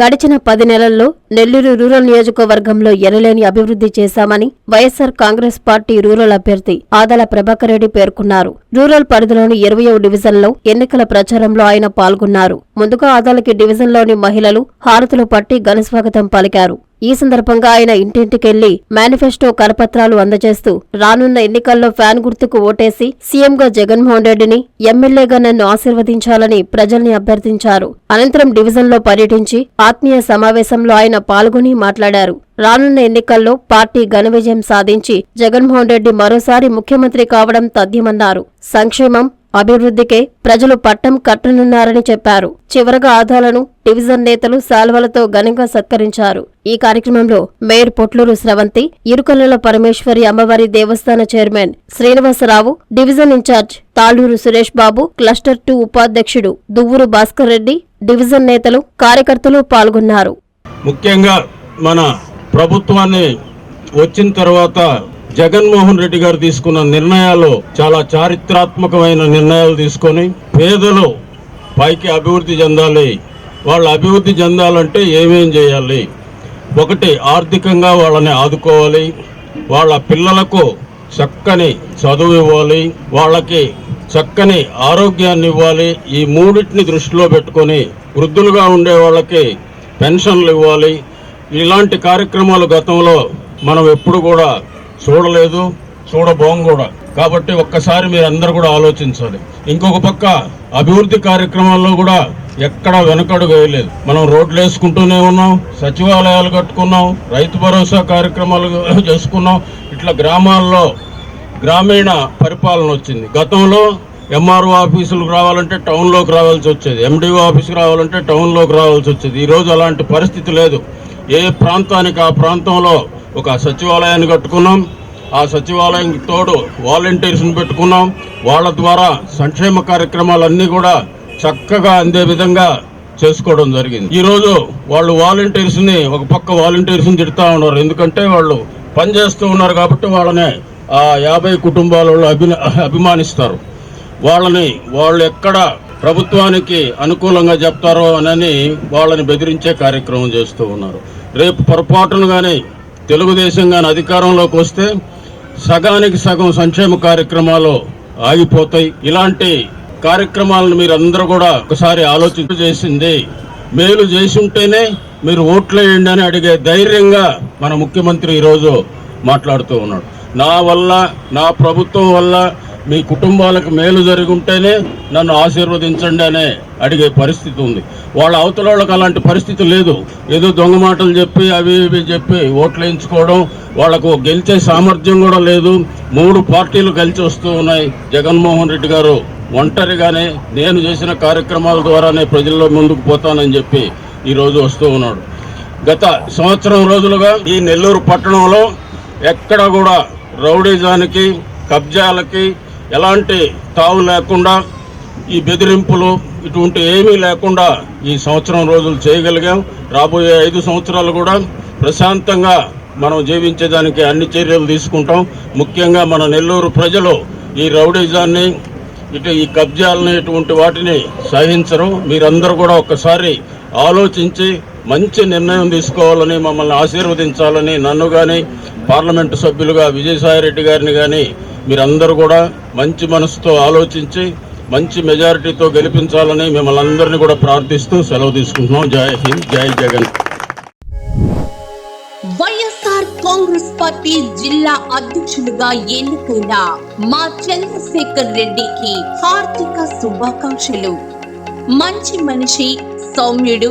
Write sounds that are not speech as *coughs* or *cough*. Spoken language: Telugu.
గడిచిన పది నెలల్లో నెల్లూరు రూరల్ నియోజకవర్గంలో ఎనలేని అభివృద్ధి చేశామని వైఎస్సార్ కాంగ్రెస్ పార్టీ రూరల్ అభ్యర్థి ఆదల ప్రభాకర్ రెడ్డి పేర్కొన్నారు. రూరల్ పరిధిలోని ఇరవయో డివిజన్లో ఎన్నికల ప్రచారంలో ఆయన పాల్గొన్నారు. ముందుగా ఆదాలకి డివిజన్లోని మహిళలు హారతులు పట్టి ఘనస్వాగతం పలికారు. ఈ సందర్భంగా ఆయన ఇంటింటికెళ్ళి మేనిఫెస్టో కరపత్రాలు అందజేస్తూ రానున్న ఎన్నికల్లో ఫ్యాన్ గుర్తుకు ఓటేసి సీఎంగా జగన్మోహన్ రెడ్డిని ఎమ్మెల్యేగా నన్ను ఆశీర్వదించాలని ప్రజల్ని అభ్యర్థించారు. అనంతరం డివిజన్లో పర్యటించి ఆత్మీయ సమావేశంలో ఆయన పాల్గొని మాట్లాడారు. రానున్న ఎన్నికల్లో పార్టీ ఘన విజయం సాధించి జగన్మోహన్ రెడ్డి మరోసారి ముఖ్యమంత్రి కావడం తథ్యమన్నారు. సంక్షేమం అభివృద్ధికే ప్రజలు పట్టం కట్టనున్నారని చెప్పారు. చివరగా ఆదాలను డివిజన్ నేతలు శాల్వలతో ఘనంగా సత్కరించారు. ఈ కార్యక్రమంలో మేయర్ పొట్లూరు స్రవంతి ఇరుకల్లుల పరమేశ్వరి అమ్మవారి దేవస్థాన chairman Srinivasarao division incharge Talluru Suresh Babu cluster two ఉపాధ్యక్షుడు దువ్వూరు భాస్కర్ రెడ్డి డివిజన్ నేతలు కార్యకర్తలు పాల్గొన్నారు. ముఖ్యంగా మన ప్రభుత్వాన్ని వచ్చిన తర్వాత జగన్మోహన్ రెడ్డి గారు తీసుకున్న నిర్ణయాలు చాలా చారిత్రాత్మకమైన నిర్ణయాలు తీసుకొని పేదలు పైకి అభివృద్ధి చెందాలి. వాళ్ళు అభివృద్ధి చెందాలంటే ఏమేం చేయాలి? ఒకటి ఆర్థికంగా వాళ్ళని ఆదుకోవాలి. వాళ్ళ పిల్లలకు చక్కని చదువు ఇవ్వాలి. వాళ్ళకి చక్కని ఆరోగ్యాన్ని ఇవ్వాలి. ఈ మూడింటిని దృష్టిలో పెట్టుకొని వృద్ధులుగా ఉండే వాళ్ళకి పెన్షన్లు ఇవ్వాలి. ఇలాంటి కార్యక్రమాలు గతంలో మనం ఎప్పుడు కూడా చూడలేదు చూడబోం కూడా. కాబట్టి ఒక్కసారి మీరు అందరూ కూడా ఆలోచించాలి. ఇంకొక పక్క అభివృద్ధి కార్యక్రమాల్లో కూడా ఎక్కడ వెనకడుగు వేయలేదు. మనం రోడ్లు వేసుకుంటూనే ఉన్నాం సచివాలయాలు కట్టుకున్నాం రైతు భరోసా కార్యక్రమాలు *coughs* చేసుకున్నాం. ఇట్లా గ్రామాల్లో గ్రామీణ పరిపాలన వచ్చింది. గతంలో ఎంఆర్ఓ ఆఫీసులకు రావాలంటే టౌన్లోకి రావాల్సి వచ్చేది. ఎండిఓ ఆఫీస్కి రావాలంటే టౌన్లోకి రావాల్సి వచ్చేది. ఈరోజు అలాంటి పరిస్థితి లేదు. ఏ ప్రాంతానికి ఆ ప్రాంతంలో ఒక సచివాలయాన్ని కట్టుకున్నాం. ఆ సచివాలయం తోడు వాలంటీర్స్ని పెట్టుకున్నాం. వాళ్ళ ద్వారా సంక్షేమ కార్యక్రమాలన్నీ కూడా చక్కగా అందే విధంగా చేసుకోవడం జరిగింది. ఈరోజు వాళ్ళు వాలంటీర్స్ని ఒక పక్క వాలంటీర్స్ని తిడతా ఉన్నారు. ఎందుకంటే వాళ్ళు పనిచేస్తూ ఉన్నారు కాబట్టి వాళ్ళని ఆ యాభై కుటుంబాల వాళ్ళు అభి అభిమానిస్తారు. వాళ్ళని వాళ్ళు ఎక్కడ ప్రభుత్వానికి అనుకూలంగా చెప్తారో అని వాళ్ళని బెదిరించే కార్యక్రమం చేస్తూ ఉన్నారు. రేపు పొరపాటును కానీ తెలుగుదేశం కానీ అధికారంలోకి వస్తే సగానికి సగం సంక్షేమ కార్యక్రమాలు ఆగిపోతాయి. ఇలాంటి కార్యక్రమాలను మీరు అందరూ కూడా ఒకసారి ఆలోచించ చేసింది. మేలు చేసి ఉంటేనే మీరు ఓట్లేయండి అని అడిగే ధైర్యంగా మన ముఖ్యమంత్రి ఈరోజు మాట్లాడుతూ ఉన్నాడు. నా వల్ల నా ప్రభుత్వం వల్ల మీ కుటుంబాలకు మేలు జరిగి ఉంటేనే నన్ను ఆశీర్వదించండి అనే అడిగే పరిస్థితి ఉంది. వాళ్ళ అవతల వాళ్ళకి అలాంటి పరిస్థితి లేదు. ఏదో దొంగ మాటలు చెప్పి అవి ఇవి చెప్పి ఓట్లు వేయించుకోవడం వాళ్ళకు గెలిచే సామర్థ్యం కూడా లేదు. మూడు పార్టీలు కలిసి వస్తూ ఉన్నాయి. జగన్మోహన్ రెడ్డి గారు ఒంటరిగానే నేను చేసిన కార్యక్రమాల ద్వారానే ప్రజల్లో ముందుకు పోతానని చెప్పి ఈరోజు వస్తూ ఉన్నాడు. గత సంవత్సరం రోజులుగా ఈ నెల్లూరు పట్టణంలో ఎక్కడ కూడా రౌడీజానికి కబ్జాలకి ఎలాంటి తావు లేకుండా ఈ బెదిరింపులు ఇటువంటి ఏమీ లేకుండా ఈ సంవత్సరం రోజులు చేయగలిగాం. రాబోయే ఐదు సంవత్సరాలు కూడా ప్రశాంతంగా మనం జీవించేదానికి అన్ని చర్యలు తీసుకుంటాం. ముఖ్యంగా మన నెల్లూరు ప్రజలు ఈ రౌడీజాన్ని ఇటు ఈ కబ్జాలని ఇటువంటి వాటిని సహించరు. మీరందరూ కూడా ఒక్కసారి ఆలోచించి మంచి నిర్ణయం తీసుకోవాలని మమ్మల్ని ఆశీర్వదించాలని నన్ను కానీ పార్లమెంటు సభ్యులుగా విజయసాయిరెడ్డి గారిని కానీ మీరందరూ కూడా మంచి మనసుతో ఆలోచించి మంచి మెజారిటీతో గెలిపించాలని మిమ్మల్ని అందరినీ కూడా ప్రార్థిస్తూ సెలవు తీసుకుంటున్నాం. జై హింద్ జై జగన్. వైఎస్ఆర్ కాంగ్రెస్ పార్టీ జిల్లా అధ్యక్షులుగా ఎన్నికైన మా చంద్రశేఖర్ రెడ్డికి హార్దిక శుభాకాంక్షలు. మంచి మనిషి సౌమ్యుడు